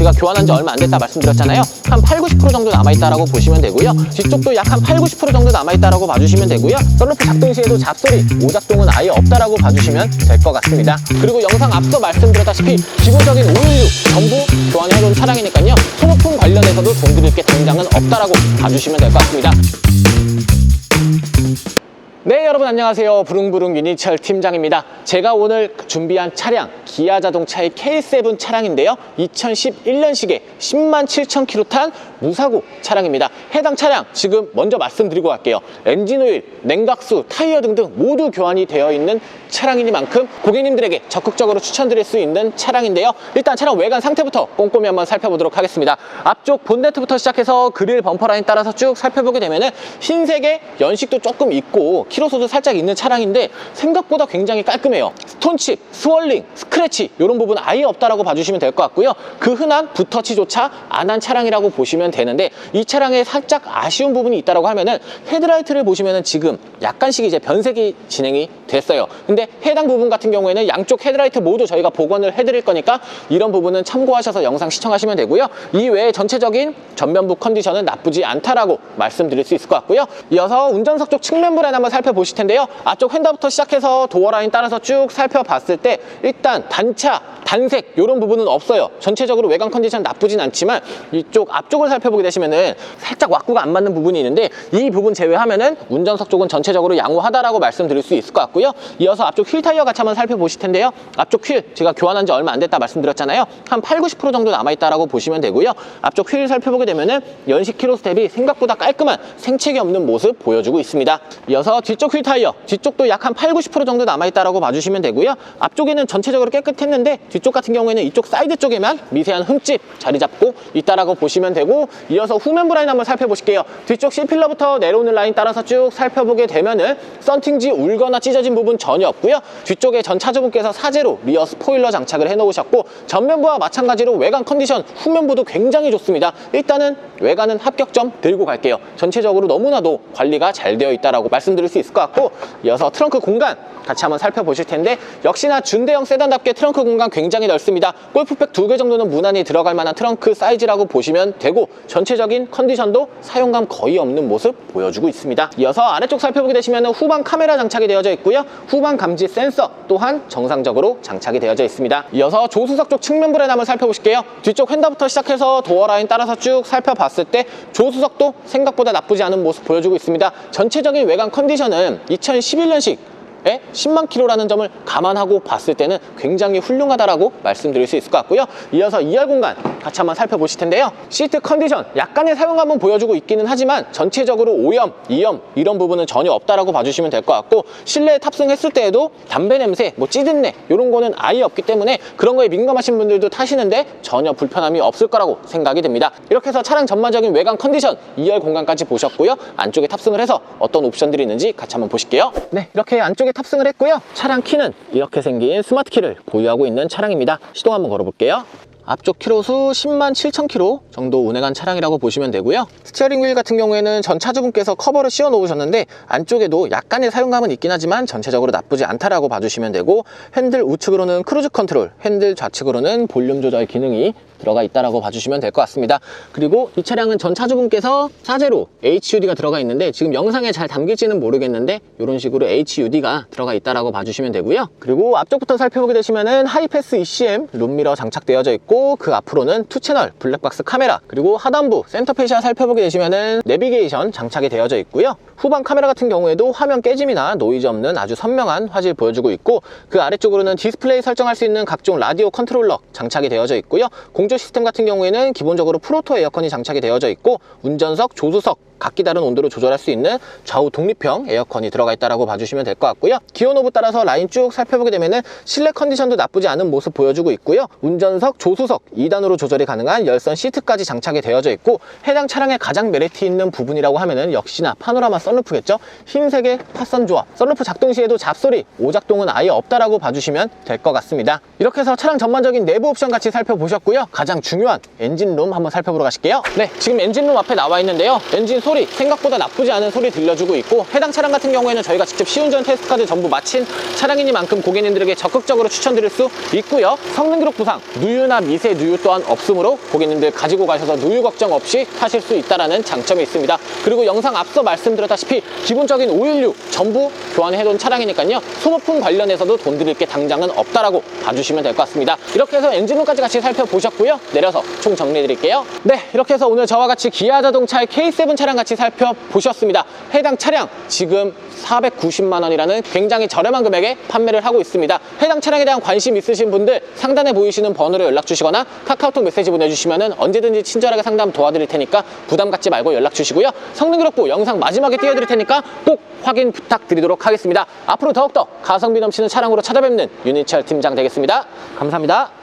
제가 교환한 지 얼마 안 됐다 말씀드렸잖아요. 한 8, 90% 정도 남아있다라고 보시면 되고요. 뒤쪽도 약 한 8, 90% 정도 남아있다라고 봐주시면 되고요. 썬루프 작동 시에도 잡소리, 오작동은 아예 없다라고 봐주시면 될 것 같습니다. 그리고 영상 앞서 말씀드렸다시피 기본적인 오일류 전부 교환해놓은 차량이니까요. 소모품 관련해서도 돈 드릴 게 당장은 없다라고 봐주시면 될 것 같습니다. 네 여러분 안녕하세요. 부릉부릉 유니철 팀장입니다. 제가 오늘 준비한 차량 기아 자동차의 K7 차량인데요. 2011년식에 10만 7천 킬로 탄 무사고 차량입니다. 해당 차량 지금 먼저 말씀드리고 갈게요. 엔진오일, 냉각수, 타이어 등등 모두 교환이 되어 있는 차량이니만큼 고객님들에게 적극적으로 추천드릴 수 있는 차량인데요. 일단 차량 외관 상태부터 꼼꼼히 한번 살펴보도록 하겠습니다. 앞쪽 본네트부터 시작해서 그릴 범퍼 라인 따라서 쭉 살펴보게 되면은 흰색의 연식도 조금 있고 키로수도 살짝 있는 차량인데 생각보다 굉장히 깔끔해요. 스톤칩, 스월링, 스크래치 이런 부분 아예 없다라고 봐주시면 될 것 같고요. 그 흔한 붓터치조차 안 한 차량이라고 보시면 되는데 이 차량에 살짝 아쉬운 부분이 있다라고 하면은 헤드라이트를 보시면은 지금 약간씩 이제 변색이 진행이 됐어요. 근데 해당 부분 같은 경우에는 양쪽 헤드라이트 모두 저희가 복원을 해드릴 거니까 이런 부분은 참고하셔서 영상 시청하시면 되고요. 이 외에 전체적인 전면부 컨디션은 나쁘지 않다라고 말씀드릴 수 있을 것 같고요. 이어서 운전석 쪽 측면 브레인 한번 살펴보실 텐데요. 앞쪽 휀다부터 시작해서 도어 라인 따라서 쭉 살펴봤을 때 일단 단차 단색 이런 부분은 없어요. 전체적으로 외관 컨디션 나쁘진 않지만 이쪽 앞쪽을 살펴 보게 되시면은 살짝 왁구가 안 맞는 부분이 있는데 이 부분 제외하면은 운전석 쪽은 전체적으로 양호하다라고 말씀드릴 수 있을 것 같고요. 이어서 앞쪽 휠 타이어 같이 한번 살펴보실 텐데요. 앞쪽 휠 제가 교환한 지 얼마 안 됐다 말씀드렸잖아요. 한 8, 90% 정도 남아 있다라고 보시면 되고요. 앞쪽 휠 살펴보게 되면은 연식 키로 스텝이 생각보다 깔끔한 생채기 없는 모습 보여주고 있습니다. 이어서 뒤쪽 휠 타이어 뒤쪽도 약 한 8, 90% 정도 남아 있다라고 봐주시면 되고요. 앞쪽에는 전체적으로 깨끗했는데 뒤쪽 같은 경우에는 이쪽 사이드 쪽에만 미세한 흠집 자리 잡고 있다라고 보시면 되고 이어서 후면 브라인 한번 살펴보실게요. 뒤쪽 C필러부터 내려오는 라인 따라서 쭉 살펴보게 되면은 썬팅지 울거나 찢어진 부분 전혀 없고요. 뒤쪽에 전 차주분께서 사제로 리어 스포일러 장착을 해 놓으셨고 전면부와 마찬가지로 외관 컨디션 후면부도 굉장히 좋습니다. 일단은 외관은 합격점 들고 갈게요. 전체적으로 너무나도 관리가 잘 되어 있다라고 말씀드릴 수 있을 것 같고 이어서 트렁크 공간 같이 한번 살펴보실 텐데 역시나 준대형 세단답게 트렁크 공간 굉장히 넓습니다. 골프백 두 개 정도는 무난히 들어갈 만한 트렁크 사이즈라고 보시면 되고 전체적인 컨디션도 사용감 거의 없는 모습 보여주고 있습니다. 이어서 아래쪽 살펴보게 되시면 후방 카메라 장착이 되어져 있고요. 후방 감지 센서 또한 정상적으로 장착이 되어져 있습니다. 이어서 조수석 쪽 측면 브레인 한번 살펴보실게요. 뒤쪽 휀다부터 시작해서 도어 라인 따라서 쭉 살펴봤을 때 조수석도 생각보다 나쁘지 않은 모습 보여주고 있습니다. 전체적인 외관 컨디션은 2011년식 에 10만 킬로라는 점을 감안하고 봤을 때는 굉장히 훌륭하다라고 말씀드릴 수 있을 것 같고요. 이어서 2열 공간 같이 한번 살펴보실 텐데요. 시트 컨디션 약간의 사용감은 보여주고 있기는 하지만 전체적으로 오염, 이염 이런 부분은 전혀 없다라고 봐주시면 될 것 같고 실내에 탑승했을 때에도 담배 냄새, 뭐 찌든내 이런 거는 아예 없기 때문에 그런 거에 민감하신 분들도 타시는데 전혀 불편함이 없을 거라고 생각이 됩니다. 이렇게 해서 차량 전반적인 외관 컨디션 2열 공간까지 보셨고요. 안쪽에 탑승을 해서 어떤 옵션들이 있는지 같이 한번 보실게요. 네, 이렇게 안쪽에 탑승을 했고요. 차량 키는 이렇게 생긴 스마트 키를 보유하고 있는 차량입니다. 시동 한번 걸어볼게요. 앞쪽 키로수 10만 7천 킬로 정도 운행한 차량이라고 보시면 되고요. 스티어링 휠 같은 경우에는 전 차주분께서 커버를 씌워 놓으셨는데 안쪽에도 약간의 사용감은 있긴 하지만 전체적으로 나쁘지 않다라고 봐주시면 되고 핸들 우측으로는 크루즈 컨트롤, 핸들 좌측으로는 볼륨 조절 기능이 들어가 있다라고 봐주시면 될 것 같습니다. 그리고 이 차량은 전 차주분께서 사제로 HUD가 들어가 있는데 지금 영상에 잘 담길지는 모르겠는데 이런 식으로 HUD가 들어가 있다라고 봐주시면 되고요. 그리고 앞쪽부터 살펴보게 되시면은 하이패스 ECM 룸미러 장착되어져 있고 그 앞으로는 투 채널 블랙박스 카메라 그리고 하단부 센터페시아 살펴보게 되시면은 내비게이션 장착이 되어져 있고요. 후방 카메라 같은 경우에도 화면 깨짐이나 노이즈 없는 아주 선명한 화질 보여주고 있고 그 아래쪽으로는 디스플레이 설정할 수 있는 각종 라디오 컨트롤러 장착이 되어져 있고요. 공조 시스템 같은 경우에는 기본적으로 프로토 에어컨이 장착이 되어져 있고 운전석, 조수석 각기 다른 온도로 조절할 수 있는 좌우 독립형 에어컨이 들어가 있다고 봐주시면 될 것 같고요. 기어 노브 따라서 라인 쭉 살펴보게 되면 은 실내 컨디션도 나쁘지 않은 모습 보여주고 있고요. 운전석, 조수석 2단으로 조절이 가능한 열선 시트까지 장착이 되어져 있고 해당 차량의 가장 메리트 있는 부분이라고 하면 은 역시나 파노라마 썬루프겠죠. 흰색의 파선 조합. 썬루프 작동 시에도 잡소리, 오작동은 아예 없다라고 봐주시면 될 것 같습니다. 이렇게 해서 차량 전반적인 내부 옵션 같이 살펴보셨고요. 가장 중요한 엔진룸 한번 살펴보러 가실게요. 네, 지금 엔진룸 앞에 나와 있는데요. 엔진 소 소리 생각보다 나쁘지 않은 소리 들려주고 있고 해당 차량 같은 경우에는 저희가 직접 시운전 테스트까지 전부 마친 차량이니만큼 고객님들에게 적극적으로 추천드릴 수 있고요. 성능 기록 부상, 누유나 미세 누유 또한 없으므로 고객님들 가지고 가셔서 누유 걱정 없이 타실 수 있다는 장점이 있습니다. 그리고 영상 앞서 말씀드렸다 시피 기본적인 오일류 전부 교환해둔 차량이니까요. 소모품 관련해서도 돈 드릴 게 당장은 없다라고 봐주시면 될 것 같습니다. 이렇게 해서 엔진룸까지 같이 살펴보셨고요. 내려서 총 정리해드릴게요. 네, 이렇게 해서 오늘 저와 같이 기아 자동차의 K7 차량 같이 살펴보셨습니다. 해당 차량 지금 490만 원이라는 굉장히 저렴한 금액에 판매를 하고 있습니다. 해당 차량에 대한 관심 있으신 분들 상단에 보이시는 번호로 연락 주시거나 카카오톡 메시지 보내주시면 언제든지 친절하게 상담 도와드릴 테니까 부담 갖지 말고 연락 주시고요. 성능 기록부 영상 마지막에 띄워드릴 테니까 꼭 확인 부탁드리도록 하겠습니다. 앞으로 더욱더 가성비 넘치는 차량으로 찾아뵙는 유니철 팀장 되겠습니다. 감사합니다.